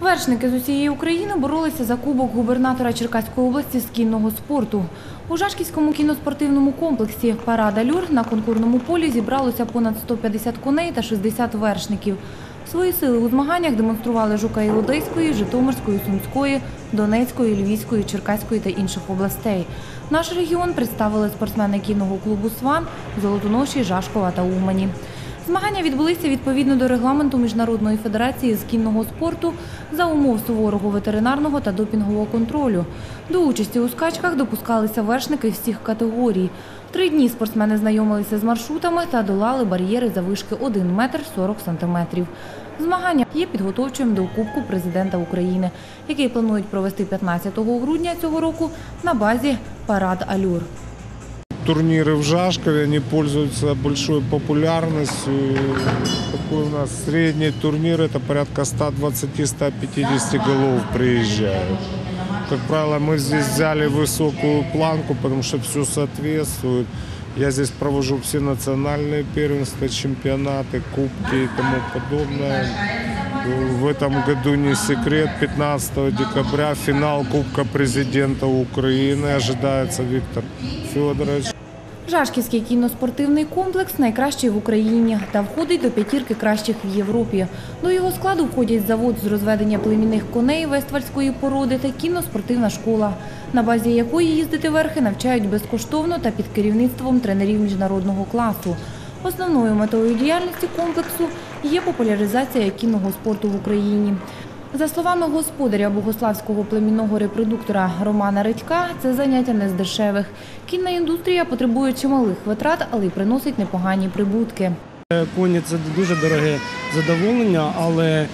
Вершники з усієї України боролися за кубок губернатора Черкаської області з кінного спорту. У Жашківському кіноспортивному комплексі «Парад Алюр» на конкурному полі зібралося понад 150 коней та 60 вершників. Свої сили у змаганнях демонстрували жукаї Одеської, Житомирської, Сумської, Донецької, Львівської, Черкаської та інших областей. Наш регіон представили спортсмени кінного клубу «Сван», Золотоноші, Жашкова та Умані. Змагання відбулися відповідно до регламенту Міжнародної федерації з кінного спорту за умов суворого ветеринарного та допінгового контролю. До участі у скачках допускалися вершники всіх категорій. Три дні спортсмени знайомилися з маршрутами та долали бар'єри завишки 1 метр 40 сантиметрів. Змагання є підготовчим до Кубку президента України, який планують провести 15 грудня цього року на базі «Парад Алюр». Турниры в Жашкове, они пользуются большой популярностью. Такой у нас средний турнир, это порядка 120-150 голов приезжают. Как правило, мы здесь взяли высокую планку, потому что все соответствует. Я здесь провожу все национальные первенства, чемпионаты, кубки и тому подобное. В этом году не секрет, 15 декабря финал Кубка президента Украины ожидается Виктор Федорович. Жашківський кіноспортивний комплекс найкращий в Україні та входить до п'ятірки кращих в Європі. До його складу входять завод з розведення племінних коней вествальської породи та кіноспортивна школа, на базі якої їздити верхи навчають безкоштовно та під керівництвом тренерів міжнародного класу. Основною метою діяльності комплексу є популяризація кінного спорту в Україні. За словами господаря богославського племінного репродуктора Романа Редька, це заняття не з дешевих. Кінна індустрія потребує чималих витрат, але й приносить непогані прибутки. Коні це дуже дороге задоволення, але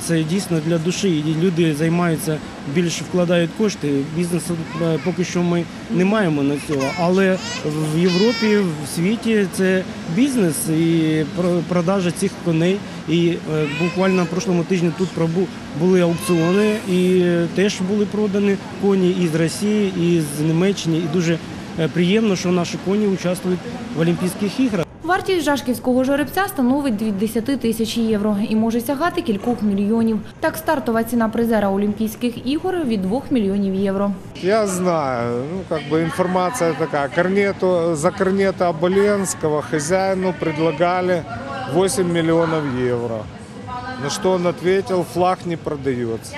це дійсно для душі. І люди займаються більше вкладають кошти. Бізнесу е, поки що ми не маємо на цього. Але в Європі, в світі це бізнес і продажа цих коней. І е, буквально на прошлому тижні тут були аукціони, і е, теж були продані коні і з Росії, і з Німеччини. І дуже е, приємно, що наші коні участвують в Олімпійських іграх. Вартість жашківського жеребця становить від 10 тисяч євро і може сягати кількох мільйонів. Так, стартова ціна призера Олімпійських ігор від 2 мільйонів євро. Я знаю, ну как бы информация такая. Корнету, за Корнета Оболенского хозяину предлагали 8 миллионов евро. На что он ответил, флаг не продается.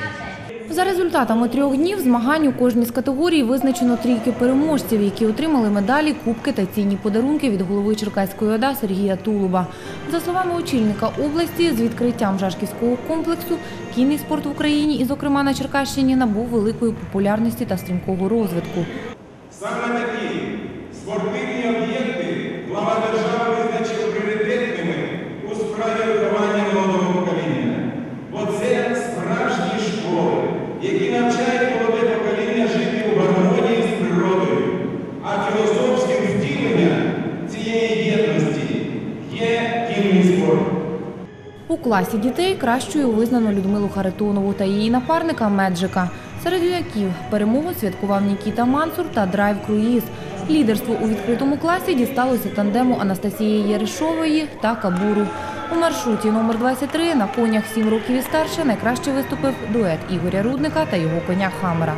За результатами трьох днів змагань у кожній з категорій визначено трійки переможців, які отримали медалі, кубки та цінні подарунки від голови Черкаської ОДА Сергія Тулуба. За словами очільника області, з відкриттям жашківського комплексу кінний спорт в Україні і, зокрема, на Черкащині набув великої популярності та стрімкого розвитку. Саме такі спортивні які навчають молоде покоління жити у гармонії з природою. А філософським втіленням цієї єдності є кінний спорт. У класі дітей кращою визнано Людмилу Харитонову та її напарника Меджика. Серед яких перемогу святкував Нікіта Мансур та Драйв Круїз. Лідерство у відкритому класі дісталося тандему Анастасії Єришової та Кабуру. У маршруті номер 23 на конях 7 років і старше найкраще виступив дует Ігоря Рудника та його коня Хамера.